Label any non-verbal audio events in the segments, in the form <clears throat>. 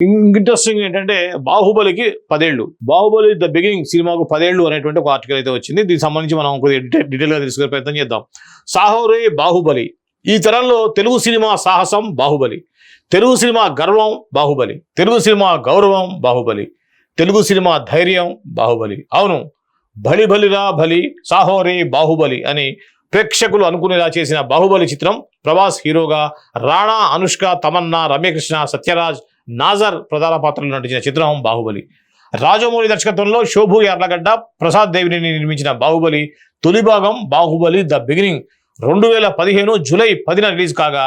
Interesting ఏంటంటే బాహుబలికి పదేళ్ళు Baahubali the beginning సినిమాకు పదేళ్ళు అనేటువంటి ఒక ఆర్టికల్ అయితే వచ్చింది. దీనికి సంబంధించి మనం కొద్దిగా డీటెయిల్ డీటెయిల్గా తెలుసుకునే ప్రయత్నం చేద్దాం. సాహోరే బాహుబలి. ఈ తరంలో తెలుగు సినిమా సాహసం బాహుబలి. తెలుగు సినిమా గర్వం బాహుబలి. తెలుగు సినిమా గౌరవం బాహుబలి. తెలుగు సినిమా ధైర్యం బాహుబలి. అవును బలి బలిరా బలి సాహోరే బాహుబలి అని ప్రేక్షకులు అనుకునేలా చేసిన బాహుబలి చిత్రం ప్రభాస్ హీరోగా రాణా అనుష్క తమన్నా రమ్యకృష్ణ సత్యరాజ్ నాజర్ ప్రధాన పాత్రలో నటించిన చిత్రం బాహుబలి. రాజమౌళి దర్శకత్వంలో శోభు ఎర్లగడ్డ ప్రసాద్ దేవిని నిర్మించిన బాహుబలి తొలి భాగం బాహుబలి ద బిగినింగ్. రెండు వేల పదిహేను జూలై పదిన రిలీజ్ కాగా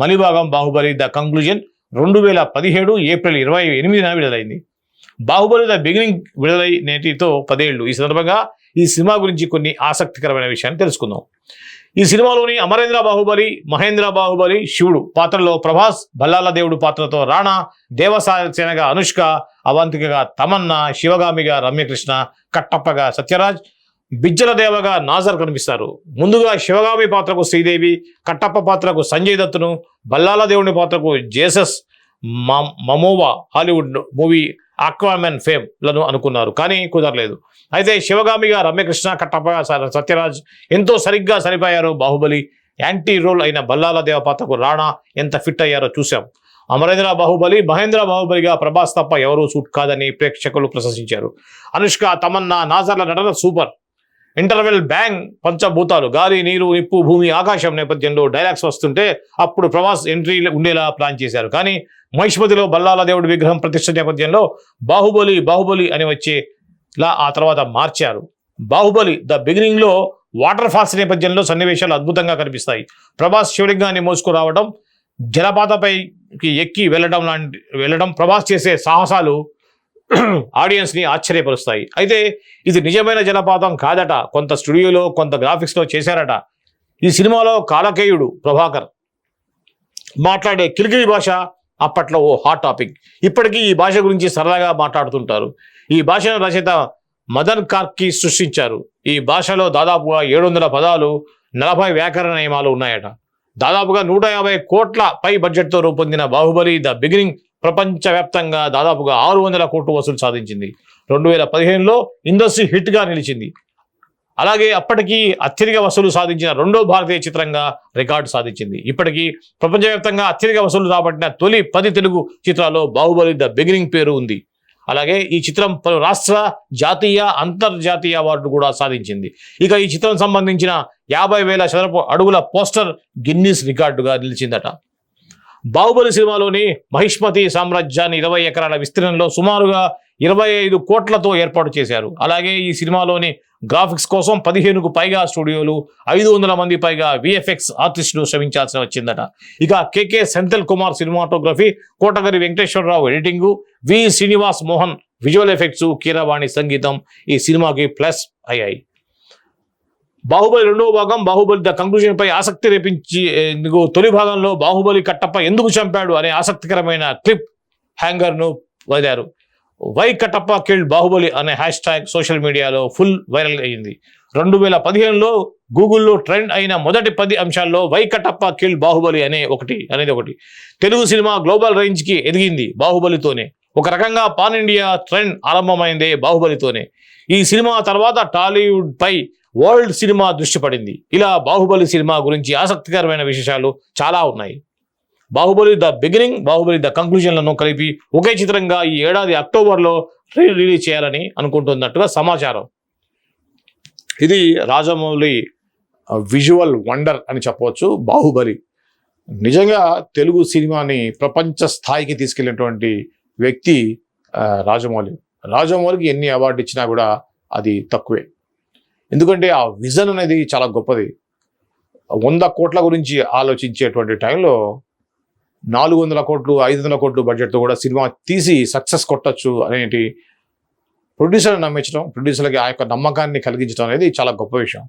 మలిభాగం బాహుబలి ద కంక్లూజన్ రెండు వేల పదిహేడు ఏప్రిల్ ఇరవై ఎనిమిదిన విడుదలైంది. బాహుబలి ద బిగినింగ్ విడుదలై నేటితో పదేళ్ళు. ఈ సందర్భంగా ఈ సినిమా గురించి కొన్ని ఆసక్తికరమైన విషయాన్ని తెలుసుకుందాం. ఈ సినిమాలోని అమరేంద్ర బాహుబలి మహేంద్ర బాహుబలి శివుడు పాత్రలో ప్రభాస్ బల్లాల దేవుడు పాత్రతో రాణా దేవసేనగా అనుష్క అవంతికగా తమన్నా శివగామిగా రమ్యకృష్ణ కట్టప్పగా సత్యరాజ్ బిజ్జల దేవగా నాజర్ కనిపిస్తారు. ముందుగా శివగామి పాత్రకు శ్రీదేవి కట్టప్ప పాత్రకు సంజయ్ దత్తును బల్లాల దేవుని పాత్రకు జేసస్ మమ్- మమోవా హాలీవుడ్ మూవీ ఆక్వామెన్ ఫేమ్లను అనుకున్నారు. కానీ కుదరలేదు. అయితే శివగామిగా రమ్యకృష్ణ కట్టప్ప సత్యరాజ్ ఎంతో సరిగ్గా సరిపోయారు. బాహుబలి యాంటీ రోల్ అయిన బల్లాల దేవపాతకు రాణా ఎంత ఫిట్ అయ్యారో చూశాం. అమరేంద్ర బాహుబలి మహేంద్ర బాహుబలిగా ప్రభాస్ తప్ప ఎవరూ సూట్ కాదని ప్రేక్షకులు ప్రశంసించారు. అనుష్క తమన్నా నాజర్ల నటన సూపర్. ఇంటర్వెల్ బ్యాంగ్ పంచభూతాలు గాలి నీరు నిప్పు భూమి ఆకాశం నేపథ్యంలో డైలాగ్స్ వస్తుంటే అప్పుడు ప్రభాస్ ఎంట్రీ ఉండేలా ప్లాన్ చేశారు. కానీ మహిష్మతిలో బల్లాల దేవుడి విగ్రహం ప్రతిష్ట నేపథ్యంలో బాహుబలి బాహుబలి అని లా ఆ తర్వాత మార్చారు. బాహుబలి ద బిగినింగ్లో వాటర్ ఫాల్స్ నేపథ్యంలో సన్నివేశాలు అద్భుతంగా కనిపిస్తాయి. ప్రభాస్ శివలింగాన్ని మోసుకురావడం జలపాతపైకి ఎక్కి వెళ్ళడం లాంటి వెళ్ళడం ప్రభాస్ చేసే సాహసాలు <clears throat> ఆడియన్స్ని ఆశ్చర్యపరుస్తాయి. అయితే ఇది నిజమైన జలపాతం కాదట. కొంత స్టూడియోలో కొంత గ్రాఫిక్స్లో చేశారట. ఈ సినిమాలో కాలకేయుడు ప్రభాకర్ మాట్లాడే కిలికిలి భాష అప్పట్లో ఓ హాట్ టాపిక్. ఇప్పటికీ ఈ భాష గురించి సరదాగా మాట్లాడుతుంటారు. ఈ భాషను రచయిత మదన్ కార్కి సృష్టించారు. ఈ భాషలో దాదాపుగా ఏడు వందల పదాలు నలభై వ్యాకరణ నియమాలు ఉన్నాయట. దాదాపుగా నూట యాభై కోట్ల పై బడ్జెట్తో రూపొందిన బాహుబలి ద బిగినింగ్ ప్రపంచవ్యాప్తంగా దాదాపుగా ఆరు వందల కోట్లు వసూలు సాధించింది. రెండు వేల పదిహేనులో ఇండస్ట్రీ హిట్గా నిలిచింది. అలాగే అప్పటికి అత్యధిక వసూలు సాధించిన రెండో భారతీయ చిత్రంగా రికార్డు సాధించింది. ఇప్పటికీ ప్రపంచవ్యాప్తంగా అత్యధిక వసూలు రాబట్టిన తొలి పది తెలుగు చిత్రాల్లో బాహుబలి ద బిగినింగ్ పేరు ఉంది. అలాగే ఈ చిత్రం పలు రాష్ట్ర జాతీయ అంతర్జాతీయ అవార్డు కూడా సాధించింది. ఇక ఈ చిత్రం సంబంధించిన యాభై వేల చదరపు అడుగుల పోస్టర్ గిన్నీస్ రికార్డుగా నిలిచిందట. బాహుబలి సినిమాలోని మహిష్మతి సామ్రాజ్యాన్ని ఇరవై ఎకరాల విస్తీర్ణంలో సుమారుగా ఇరవై ఐదు కోట్లతో ఏర్పాటు చేశారు. అలాగే ఈ సినిమాలోని గ్రాఫిక్స్ కోసం పదిహేనుకు పైగా స్టూడియోలు ఐదు వందల మంది పైగా విఎఫ్ఎక్స్ ఆర్టిస్టులు శ్రమించాల్సి వచ్చిందట. ఇక KK Senthil Kumar cinematography Kotagiri Venkateswararao editing V Srinivas Mohan visual effects Keeravani సంగీతం ఈ సినిమాకి ప్లస్ అయ్యాయి. బాహుబలి రెండవ భాగం బాహుబలి ద కంక్లూజన్ పై ఆసక్తి రేపించి తొలి భాగంలో బాహుబలి కట్టప్ప ఎందుకు చంపాడు అనే ఆసక్తికరమైన క్లిప్ హ్యాంగర్ను వదిలారు. వై కటప్ప కిల్డ్ బాహుబలి అనే హ్యాష్ ట్యాగ్ సోషల్ మీడియాలో ఫుల్ వైరల్ అయింది రెండు వేల పదిహేనులో గూగుల్లో ట్రెండ్ అయిన మొదటి పది అంశాల్లో వై కటప్ప కిల్ బాహుబలి అనే ఒకటి అనేది ఒకటి. తెలుగు సినిమా గ్లోబల్ రేంజ్కి ఎదిగింది బాహుబలితోనే. ఒక రకంగా పాన్ ఇండియా ట్రెండ్ ఆరంభమైందే బాహుబలితోనే. ఈ సినిమా తర్వాత టాలీవుడ్ పై వరల్డ్ సినిమా దృష్టి పడింది. ఇలా బాహుబలి సినిమా గురించి ఆసక్తికరమైన విశేషాలు చాలా ఉన్నాయి. Baahubali the beginning Baahubali the కంక్లూజన్లను కలిపి ఒకే చిత్రంగా ఈ ఏడాది అక్టోబర్లో రీ రిలీజ్ చేయాలని అనుకుంటున్నట్టుగా సమాచారం. ఇది రాజమౌళి విజువల్ వండర్ అని చెప్పవచ్చు బాహుబలి. నిజంగా తెలుగు సినిమాని ప్రపంచ స్థాయికి తీసుకెళ్ళినటువంటి వ్యక్తి రాజమౌళి. రాజమౌళికి ఎన్ని అవార్డు ఇచ్చినా కూడా అది తక్కువే. ఎందుకంటే ఆ విజన్ అనేది చాలా గొప్పది. వంద కోట్ల గురించి ఆలోచించేటువంటి టైంలో నాలుగు వందల కోట్లు ఐదు వందల కోట్లు బడ్జెట్తో కూడా సినిమా తీసి సక్సెస్ కొట్టచ్చు అనేటి ప్రొడ్యూసర్ నమ్మించడం ప్రొడ్యూసర్లకి ఆ యొక్క నమ్మకాన్ని కలిగించడం అనేది చాలా గొప్ప విషయం.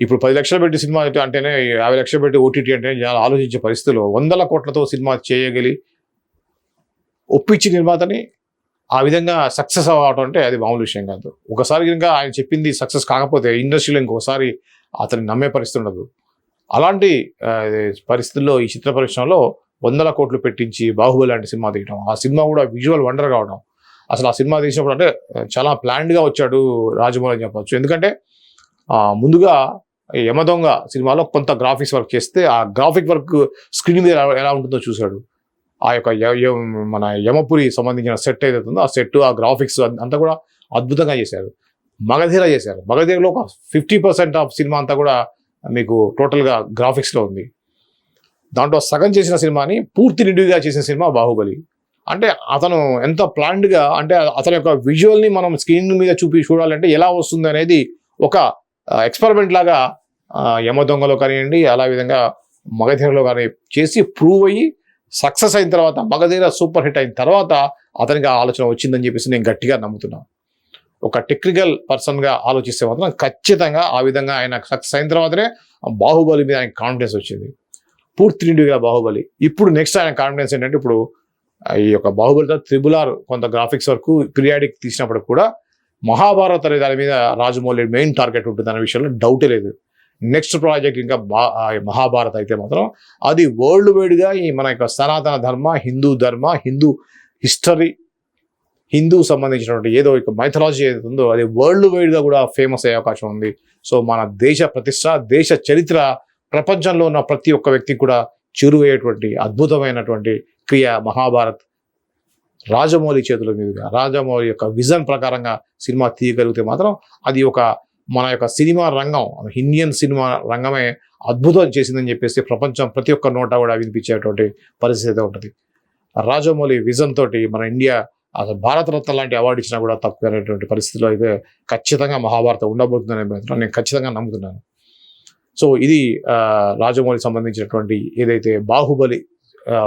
ఇప్పుడు పది లక్షలు పెట్టి సినిమా అంటేనే యాభై లక్షలు పెట్టి ఓటీటీ అంటే జనాలు ఆలోచించే పరిస్థితుల్లో వందల కోట్లతో సినిమా చేయగలి ఒప్పించి నిర్మాతని ఆ విధంగా సక్సెస్ అవ్వడం అంటే అది మామూలు విషయం కాదు. ఒకసారి ఇంకా ఆయన చెప్పింది సక్సెస్ కాకపోతే ఇండస్ట్రీలో ఇంకొకసారి అతన్ని నమ్మే పరిస్థితి ఉండదు. అలాంటి పరిస్థితుల్లో ఈ చిత్ర పరిశ్రమలో వందల కోట్లు పెట్టించి బాహుబలి లాంటి సినిమా తీయడం ఆ సినిమా కూడా విజువల్ వండర్ కావడం అసలు ఆ సినిమా తీసినప్పుడు అంటే చాలా ప్లాన్డ్గా వచ్చాడు రాజమౌళి అని చెప్పవచ్చు ఎందుకంటే ముందుగా యమదొంగ సినిమాలో కొంత గ్రాఫిక్స్ వర్క్ చేస్తే ఆ గ్రాఫిక్ వర్క్ స్క్రీన్ మీద ఎలా- ఎలా ఉంటుందో చూశాడు. ఆ యొక్క మన యమపురి సంబంధించిన సెట్ ఏదైతే ఉందో ఆ సెట్ ఆ గ్రాఫిక్స్ అంతా కూడా అద్భుతంగా చేశారు. మగధీర చేశారు. మగధీరలో ఒక ఫిఫ్టీ పర్సెంట్ ఆఫ్ సినిమా అంతా కూడా మీకు టోటల్గా గ్రాఫిక్స్లో ఉంది. దాంట్లో సగం చేసిన సినిమాని పూర్తి నిండుగా చేసిన సినిమా బాహుబలి. అంటే అతను ఎంత ప్లాన్డ్గా అంటే అతని యొక్క విజువల్ని మనం స్క్రీన్ మీద చూపి చూడాలంటే ఎలా వస్తుంది అనేది ఒక ఎక్స్పెరిమెంట్ లాగా యమ దొంగలో కానివ్వండి అలా విధంగా మగధీరలో కానీ చేసి ప్రూవ్ అయ్యి సక్సెస్ అయిన తర్వాత మగధీర సూపర్ హిట్ అయిన తర్వాత అతనికి ఆ ఆలోచన వచ్చిందని చెప్పేసి నేను గట్టిగా నమ్ముతున్నాను. ఒక టెక్నికల్ పర్సన్గా ఆలోచిస్తే మాత్రం ఖచ్చితంగా ఆ విధంగా ఆయన సక్సెస్ అయిన తర్వాతనే బాహుబలి మీద ఆయన కాన్ఫిడెన్స్ వచ్చింది. పూర్తి నిండుగా బాహుబలి. ఇప్పుడు నెక్స్ట్ ఆయన కాన్ఫిడెన్స్ ఏంటంటే ఇప్పుడు ఈ యొక్క బాహుబలితో త్రిబుల్ ఆర్ కొంత గ్రాఫిక్స్ వరకు పిరియాడిక్ తీసినప్పుడు కూడా మహాభారత్ అనే దాని మీద రాజమౌళి మెయిన్ టార్గెట్ ఉంటుంది అనే విషయంలో డౌటే లేదు. నెక్స్ట్ ప్రాజెక్ట్ ఇంకా బా మహాభారత్ అయితే మాత్రం అది వరల్డ్ వైడ్గా ఈ మన యొక్క సనాతన ధర్మ హిందూ ధర్మ హిందూ హిస్టరీ హిందూ సంబంధించినటువంటి ఏదో ఒక మైథలాజీ ఏదైతే ఉందో అది వరల్డ్ వైడ్గా కూడా ఫేమస్ అయ్యే అవకాశం ఉంది. సో మన దేశ ప్రతిష్ట దేశ చరిత్ర ప్రపంచంలో ఉన్న ప్రతి ఒక్క వ్యక్తికి కూడా చేరువయ్యేటువంటి అద్భుతమైనటువంటి క్రియ మహాభారత్ రాజమౌళి చేతుల మీదుగా రాజమౌళి యొక్క విజన్ ప్రకారంగా సినిమా తీయగలిగితే మాత్రం అది ఒక మన యొక్క సినిమా రంగం ఇండియన్ సినిమా రంగమే అద్భుతం చేసిందని చెప్పేసి ప్రపంచం ప్రతి ఒక్క నోట కూడా వినిపించేటువంటి పరిస్థితి అయితే ఉంటుంది. రాజమౌళి విజన్ తోటి మన ఇండియా అసలు భారతరత్న లాంటి అవార్డు ఇచ్చినా కూడా తక్కువైనటువంటి పరిస్థితిలో అయితే ఖచ్చితంగా మహాభారతం ఉండబోతుందని మాత్రం నేను ఖచ్చితంగా నమ్ముతున్నాను. సో ఇది రాజమౌళి సంబంధించినటువంటి ఏదైతే బాహుబలి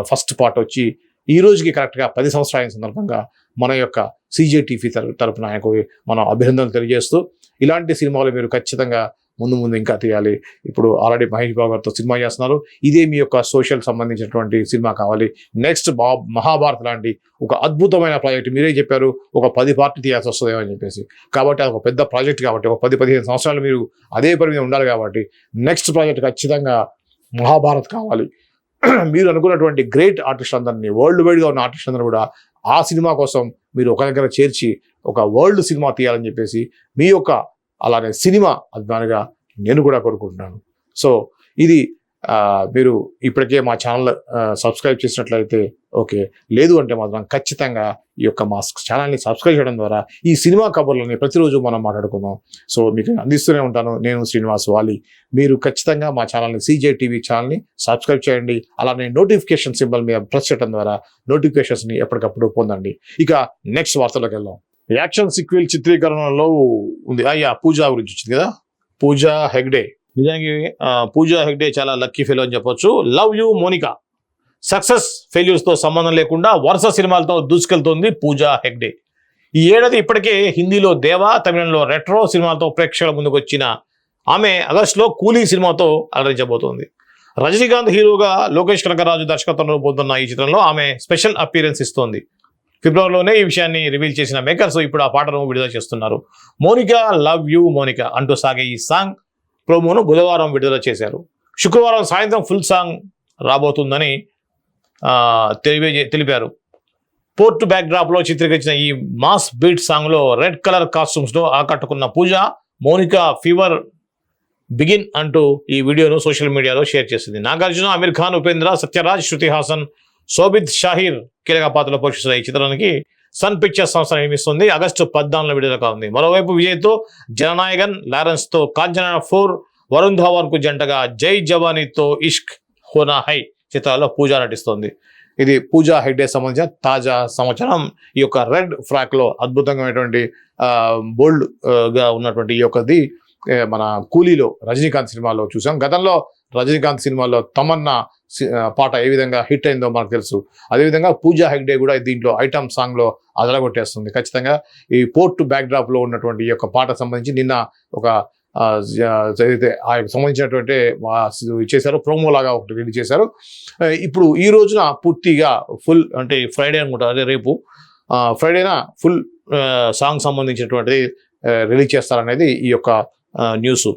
ఫస్ట్ పార్ట్ వచ్చి ఈ రోజుకి కరెక్ట్గా పది సంవత్సరాల సందర్భంగా మన యొక్క సీజేటీవీ తరపున ఆయనకు మనం అభినందనలు తెలియజేస్తూ ఇలాంటి సినిమాలు మీరు ఖచ్చితంగా ముందు ముందు ఇంకా తీయాలి. ఇప్పుడు ఆల్రెడీ మహేష్ బాబు గారితో సినిమా చేస్తున్నారు. ఇదే మీ యొక్క సోషల్ సంబంధించినటువంటి సినిమా కావాలి. నెక్స్ట్ బా మహాభారత్ లాంటి ఒక అద్భుతమైన ప్రాజెక్ట్ మీరే చెప్పారు. ఒక పది పార్టీ తీయాల్సి వస్తుందేమో అని చెప్పేసి. కాబట్టి అది ఒక పెద్ద ప్రాజెక్ట్ కాబట్టి ఒక పది పదిహేను సంవత్సరాలు మీరు అదే పని మీద ఉండాలి కాబట్టి నెక్స్ట్ ప్రాజెక్ట్ ఖచ్చితంగా మహాభారత్ కావాలి. <clears throat> మీరు అనుకున్నటువంటి గ్రేట్ ఆర్టిస్ట్ అందరినీ వరల్డ్ వైడ్గా ఉన్న ఆర్టిస్ట్ అందరూ కూడా ఆ సినిమా కోసం మీరు ఒక దగ్గర చేర్చి ఒక వరల్డ్ సినిమా తీయాలని చెప్పేసి మీ యొక్క అలానే సినిమా అభిమానిగా నేను కూడా కోరుకుంటున్నాను. సో ఇది మీరు ఇప్పటికే మా ఛానల్ సబ్స్క్రైబ్ చేసినట్లయితే ఓకే. లేదు అంటే మాత్రం ఖచ్చితంగా ఈ యొక్క మా ఛానల్ని సబ్స్క్రైబ్ చేయడం ద్వారా ఈ సినిమా కబుర్లని ప్రతిరోజు మనం మాట్లాడుకుందాం. సో మీకు అందిస్తూనే ఉంటాను. నేను శ్రీనివాస్ వాలి. మీరు ఖచ్చితంగా మా ఛానల్ని సీజే టీవీ ఛానల్ని సబ్స్క్రైబ్ చేయండి. అలానే నోటిఫికేషన్ సింబల్ మీద ప్రెస్ చేయడం ద్వారా నోటిఫికేషన్స్ని ఎప్పటికప్పుడు పొందండి. ఇక నెక్స్ట్ వార్తలోకి వెళ్దాం. యాక్షన్ సిక్వెల్ చిత్రీకరణలో ఉంది. అయ్యా పూజా గురించి వచ్చింది కదా? పూజా హెగ్డే. నిజానికి పూజా హెగ్డే చాలా లక్కీ ఫెలో అని చెప్పొచ్చు. Love you Monica. సక్సెస్ ఫెయిల్యూర్స్తో సంబంధం లేకుండా వరుస సినిమాలతో దూసుకెళ్తోంది పూజా హెగ్డే. ఈ ఏడాది ఇప్పటికే హిందీలో దేవా తమిళంలో రెట్రో సినిమాలతో ప్రేక్షకుల ముందుకు వచ్చిన ఆమె ఆగస్టులో కూలీ సినిమాతో అలరించబోతోంది. రజనీకాంత్ హీరోగా లోకేష్ కనకరాజు దర్శకత్వంలో పోతున్న ఈ చిత్రంలో ఆమె స్పెషల్ అపీరెన్స్ ఇస్తోంది. ఫిబ్రవరిలోనే ఈ విషయాన్ని రివీల్ చేసిన మేకర్స్ ఇప్పుడు ఆ పాటను విడుదల చేస్తున్నారు. మోనికా లవ్ యూ మోనికా అంటూ సాగే ఈ సాంగ్ ప్రోమోను బుధవారం విడుదల చేశారు. శుక్రవారం సాయంత్రం ఫుల్ సాంగ్ రాబోతుందని ఆ, తెలియజే తెలిపారు. పోర్ట్ బ్యాక్డ్రాప్లో చిత్రీకరించిన ఈ మాస్ బీట్ సాంగ్లో రెడ్ కలర్ కాస్ట్యూమ్స్ ఆకట్టుకున్న పూజ మోనికా ఫీవర్ బిగిన్ అంటూ ఈ వీడియోను సోషల్ మీడియాలో షేర్ చేసింది. నాగార్జున అమీర్ ఖాన్ ఉపేంద్ర సత్యరాజ్ శృతి హాసన్ సోబిత్ షాహీర్ కీలక పాత్రలో పోషిస్తున్న ఈ చిత్రానికి సన్ పిక్చర్స్ సంస్థ నిర్మిస్తుంది. ఆగస్టు పద్నాలుగులో విడుదల కానుంది. మరోవైపు విజయ్తో జననాయకన్ లారెన్స్తో కాంచనా ఫోర్ వరుణ్ ధావన్కు జంటగా జై జవానీతో ఇష్క్ హోనా హై చిత్రాల్లో పూజ నటిస్తోంది. ఇది పూజా హెగ్డే సంబంధించిన తాజా సమాచారం. ఈ యొక్క రెడ్ ఫ్రాక్లో అద్భుతమైనటువంటి బోల్డ్గా ఉన్నటువంటి ఈ యొక్కది మన కూలీలో రజనీకాంత్ సినిమాలో చూసాం. గతంలో రజనీకాంత్ సినిమాలో తమన్నా సి- పాట ఏ విధంగా హిట్ అయిందో మనకు తెలుసు. అదేవిధంగా పూజా హెగ్డే కూడా దీంట్లో ఐటమ్ సాంగ్లో అదలగొట్టేస్తుంది. ఖచ్చితంగా ఈ పోర్ట్ బ్యాక్డ్రాప్లో ఉన్నటువంటి ఈ యొక్క పాట సంబంధించి నిన్న ఒక ఆ, ఏదైతే ఆ యొక్క సంబంధించినటువంటి చేశారు ప్రోమో లాగా ఒకటి రిలీజ్ చేశారు. ఇప్పుడు ఈ రోజున పూర్తిగా ఫుల్ అంటే ఫ్రైడే అనుకుంటారు అదే రేపు ఫ్రైడేనా ఫుల్ సాంగ్ సంబంధించినటువంటిది రిలీజ్ చేస్తారనేది ఈ యొక్క న్యూస్.